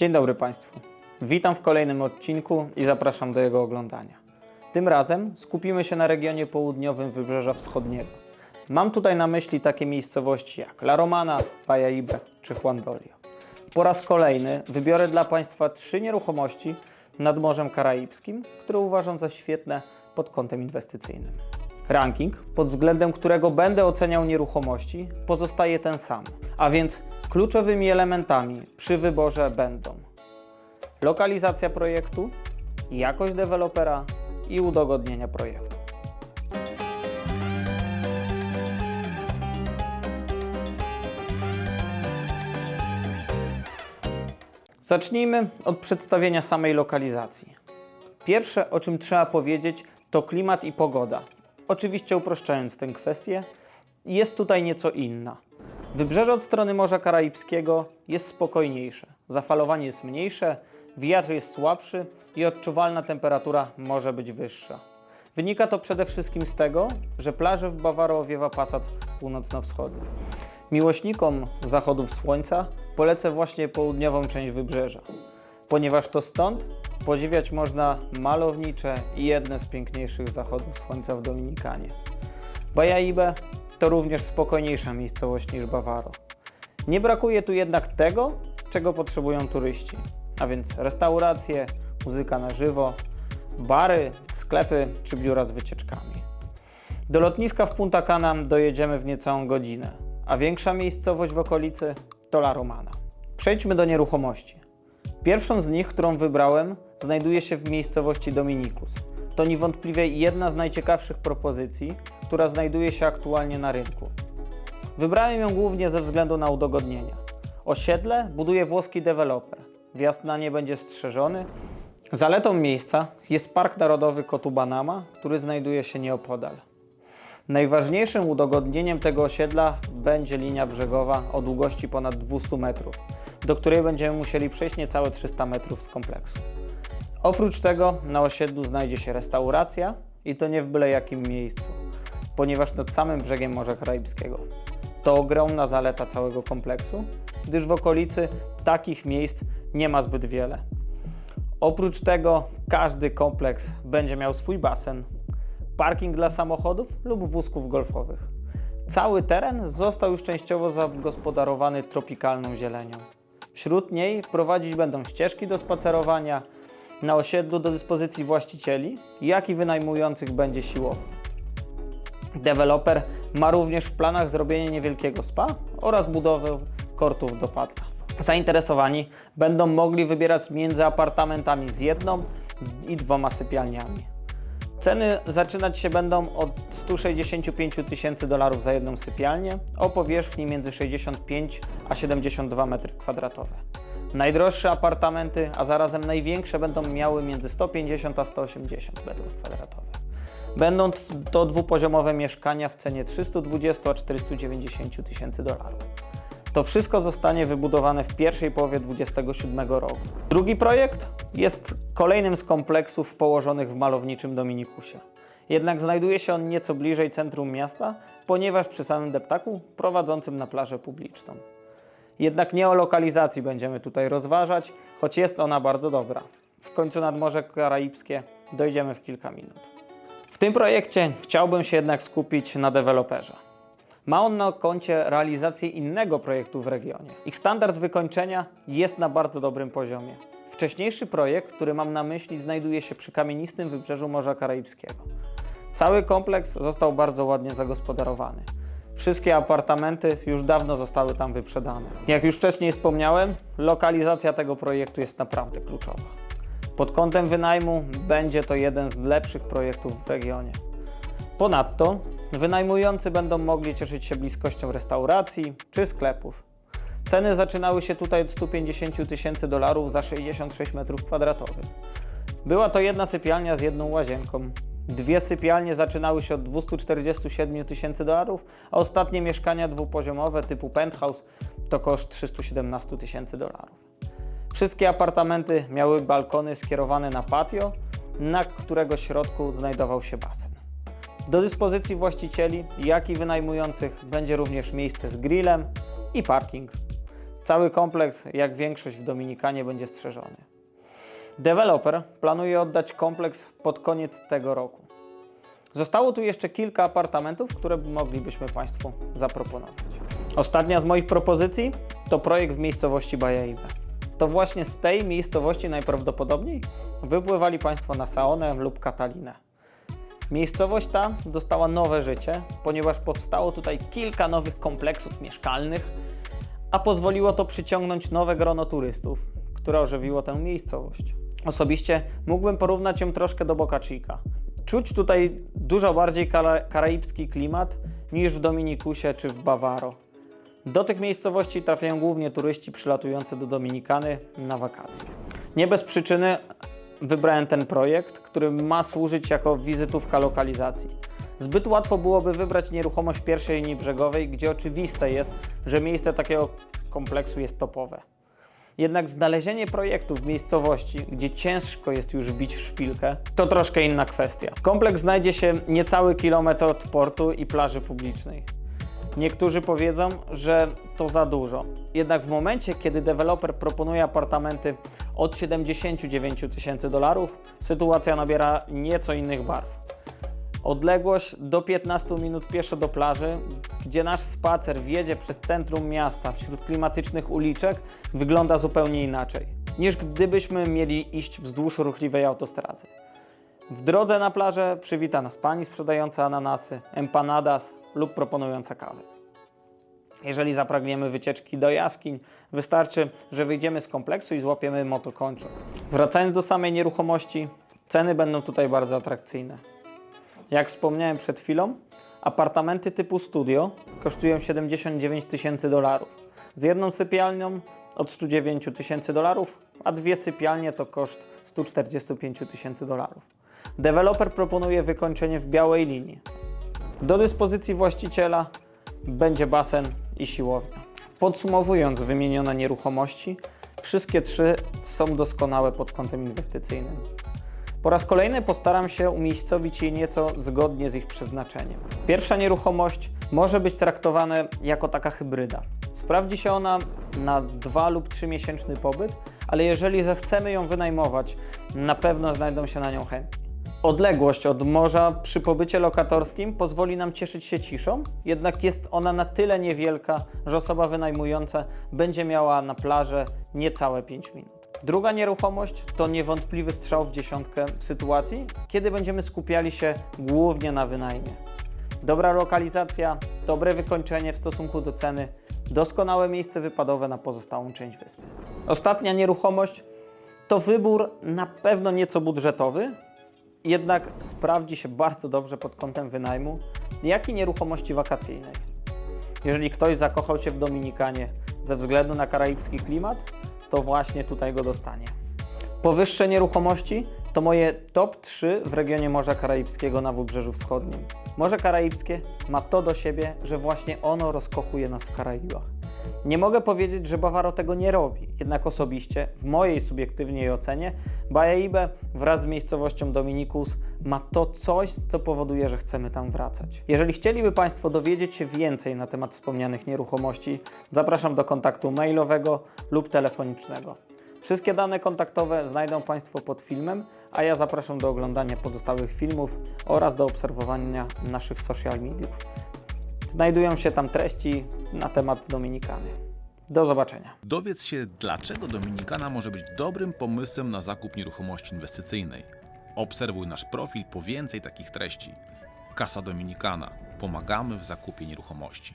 Dzień dobry Państwu. Witam w kolejnym odcinku i zapraszam do jego oglądania. Tym razem skupimy się na regionie południowym Wybrzeża Wschodniego. Mam tutaj na myśli takie miejscowości jak La Romana, Payaibe czy Juandolio. Po raz kolejny wybiorę dla Państwa trzy nieruchomości nad Morzem Karaibskim, które uważam za świetne pod kątem inwestycyjnym. Ranking, pod względem którego będę oceniał nieruchomości, pozostaje ten sam, a więc kluczowymi elementami przy wyborze będą lokalizacja projektu, jakość dewelopera i udogodnienia projektu. Zacznijmy od przedstawienia samej lokalizacji. Pierwsze, o czym trzeba powiedzieć, to klimat i pogoda. Oczywiście uproszczając tę kwestię, jest tutaj nieco inna. Wybrzeże od strony Morza Karaibskiego jest spokojniejsze, zafalowanie jest mniejsze, wiatr jest słabszy i odczuwalna temperatura może być wyższa. Wynika to przede wszystkim z tego, że plaże w Bawaro owiewa pasat północno-wschodni. Miłośnikom zachodów słońca polecę właśnie południową część wybrzeża, ponieważ to stąd podziwiać można malownicze i jedne z piękniejszych zachodów słońca w Dominikanie. Bajaibe to również spokojniejsza miejscowość niż Bawaro. Nie brakuje tu jednak tego, czego potrzebują turyści, a więc restauracje, muzyka na żywo, bary, sklepy czy biura z wycieczkami. Do lotniska w Punta Cana dojedziemy w niecałą godzinę, a większa miejscowość w okolicy to La Romana. Przejdźmy do nieruchomości. Pierwszą z nich, którą wybrałem, znajduje się w miejscowości Dominikus. To niewątpliwie jedna z najciekawszych propozycji, która znajduje się aktualnie na rynku. Wybrałem ją głównie ze względu na udogodnienia. Osiedle buduje włoski deweloper. Wjazd na nie będzie strzeżony. Zaletą miejsca jest Park Narodowy Kotubanama, który znajduje się nieopodal. Najważniejszym udogodnieniem tego osiedla będzie linia brzegowa o długości ponad 200 metrów, do której będziemy musieli przejść niecałe 300 metrów z kompleksu. Oprócz tego na osiedlu znajdzie się restauracja i to nie w byle jakim miejscu, ponieważ nad samym brzegiem Morza Karaibskiego. To ogromna zaleta całego kompleksu, gdyż w okolicy takich miejsc nie ma zbyt wiele. Oprócz tego każdy kompleks będzie miał swój basen, parking dla samochodów lub wózków golfowych. Cały teren został już częściowo zagospodarowany tropikalną zielenią. Wśród niej prowadzić będą ścieżki do spacerowania, na osiedlu do dyspozycji właścicieli, jak i wynajmujących będzie siłownia. Deweloper ma również w planach zrobienie niewielkiego spa oraz budowę kortów do padla. Zainteresowani będą mogli wybierać między apartamentami z jedną i dwoma sypialniami. Ceny zaczynać się będą od 165 tysięcy dolarów za jedną sypialnię o powierzchni między 65 a 72 m2. Najdroższe apartamenty, a zarazem największe będą miały między 150 a 180 m2. Będą to dwupoziomowe mieszkania w cenie 320 a 490 tysięcy dolarów. To wszystko zostanie wybudowane w pierwszej połowie 2027 roku. Drugi projekt jest kolejnym z kompleksów położonych w malowniczym Dominikusie. Jednak znajduje się on nieco bliżej centrum miasta, ponieważ przy samym deptaku prowadzącym na plażę publiczną. Jednak nie o lokalizacji będziemy tutaj rozważać, choć jest ona bardzo dobra. W końcu nad Morze Karaibskie dojdziemy w kilka minut. W tym projekcie chciałbym się jednak skupić na deweloperze. Ma on na koncie realizację innego projektu w regionie. Ich standard wykończenia jest na bardzo dobrym poziomie. Wcześniejszy projekt, który mam na myśli, znajduje się przy kamienistym wybrzeżu Morza Karaibskiego. Cały kompleks został bardzo ładnie zagospodarowany. Wszystkie apartamenty już dawno zostały tam wyprzedane. Jak już wcześniej wspomniałem, lokalizacja tego projektu jest naprawdę kluczowa. Pod kątem wynajmu będzie to jeden z lepszych projektów w regionie. Ponadto wynajmujący będą mogli cieszyć się bliskością restauracji czy sklepów. Ceny zaczynały się tutaj od 150 tysięcy dolarów za 66 m2. Była to jedna sypialnia z jedną łazienką. Dwie sypialnie zaczynały się od 247 tysięcy dolarów, a ostatnie mieszkania dwupoziomowe typu penthouse to koszt 317 tysięcy dolarów. Wszystkie apartamenty miały balkony skierowane na patio, na którego środku znajdował się basen. Do dyspozycji właścicieli, jak i wynajmujących będzie również miejsce z grillem i parking. Cały kompleks, jak większość w Dominikanie, będzie strzeżony. Deweloper planuje oddać kompleks pod koniec tego roku. Zostało tu jeszcze kilka apartamentów, które moglibyśmy Państwu zaproponować. Ostatnia z moich propozycji to projekt w miejscowości Bajaibe. To właśnie z tej miejscowości najprawdopodobniej wypływali Państwo na Saonę lub Katalinę. Miejscowość ta dostała nowe życie, ponieważ powstało tutaj kilka nowych kompleksów mieszkalnych, a pozwoliło to przyciągnąć nowe grono turystów, które ożywiło tę miejscowość. Osobiście mógłbym porównać ją troszkę do Boca Chica. Czuć tutaj dużo bardziej kara- karaibski klimat niż w Dominikusie czy w Bawaro. Do tych miejscowości trafiają głównie turyści przylatujący do Dominikany na wakacje. Nie bez przyczyny wybrałem ten projekt, który ma służyć jako wizytówka lokalizacji. Zbyt łatwo byłoby wybrać nieruchomość pierwszej linii brzegowej, gdzie oczywiste jest, że miejsce takiego kompleksu jest topowe. Jednak znalezienie projektu w miejscowości, gdzie ciężko jest już bić w szpilkę, to troszkę inna kwestia. Kompleks znajdzie się niecały kilometr od portu i plaży publicznej. Niektórzy powiedzą, że to za dużo. Jednak w momencie, kiedy deweloper proponuje apartamenty od 79 tysięcy dolarów, sytuacja nabiera nieco innych barw. Odległość do 15 minut pieszo do plaży, gdzie nasz spacer wjedzie przez centrum miasta wśród klimatycznych uliczek, wygląda zupełnie inaczej niż gdybyśmy mieli iść wzdłuż ruchliwej autostrady. W drodze na plażę przywita nas pani sprzedająca ananasy, empanadas lub proponująca kawę. Jeżeli zapragniemy wycieczki do jaskiń, wystarczy, że wyjdziemy z kompleksu i złapiemy motokończą. Wracając do samej nieruchomości, ceny będą tutaj bardzo atrakcyjne. Jak wspomniałem przed chwilą, apartamenty typu studio kosztują 79 tysięcy dolarów. Z jedną sypialnią od 109 tysięcy dolarów, a dwie sypialnie to koszt 145 tysięcy dolarów. Deweloper proponuje wykończenie w białej linii. Do dyspozycji właściciela będzie basen i siłownia. Podsumowując wymienione nieruchomości, wszystkie trzy są doskonałe pod kątem inwestycyjnym. Po raz kolejny postaram się umiejscowić je nieco zgodnie z ich przeznaczeniem. Pierwsza nieruchomość może być traktowana jako taka hybryda. Sprawdzi się ona na dwa lub trzy miesięczny pobyt, ale jeżeli zechcemy ją wynajmować, na pewno znajdą się na nią chętni. Odległość od morza przy pobycie lokatorskim pozwoli nam cieszyć się ciszą, jednak jest ona na tyle niewielka, że osoba wynajmująca będzie miała na plażę niecałe 5 minut. Druga nieruchomość to niewątpliwy strzał w dziesiątkę w sytuacji, kiedy będziemy skupiali się głównie na wynajmie. Dobra lokalizacja, dobre wykończenie w stosunku do ceny, doskonałe miejsce wypadowe na pozostałą część wyspy. Ostatnia nieruchomość to wybór na pewno nieco budżetowy, jednak sprawdzi się bardzo dobrze pod kątem wynajmu, jak i nieruchomości wakacyjnej. Jeżeli ktoś zakochał się w Dominikanie ze względu na karaibski klimat, to właśnie tutaj go dostanie. Powyższe nieruchomości to moje top 3 w regionie Morza Karaibskiego na Wybrzeżu Wschodnim. Morze Karaibskie ma to do siebie, że właśnie ono rozkochuje nas w Karaibach. Nie mogę powiedzieć, że Bawaro tego nie robi, jednak osobiście, w mojej subiektywnej ocenie, Bajaibe wraz z miejscowością Dominikus ma to coś, co powoduje, że chcemy tam wracać. Jeżeli chcieliby Państwo dowiedzieć się więcej na temat wspomnianych nieruchomości, zapraszam do kontaktu mailowego lub telefonicznego. Wszystkie dane kontaktowe znajdą Państwo pod filmem, a ja zapraszam do oglądania pozostałych filmów oraz do obserwowania naszych social mediów. Znajdują się tam treści na temat Dominikany. Do zobaczenia. Dowiedz się, dlaczego Dominikana może być dobrym pomysłem na zakup nieruchomości inwestycyjnej. Obserwuj nasz profil po więcej takich treści. Kasa Dominikana. Pomagamy w zakupie nieruchomości.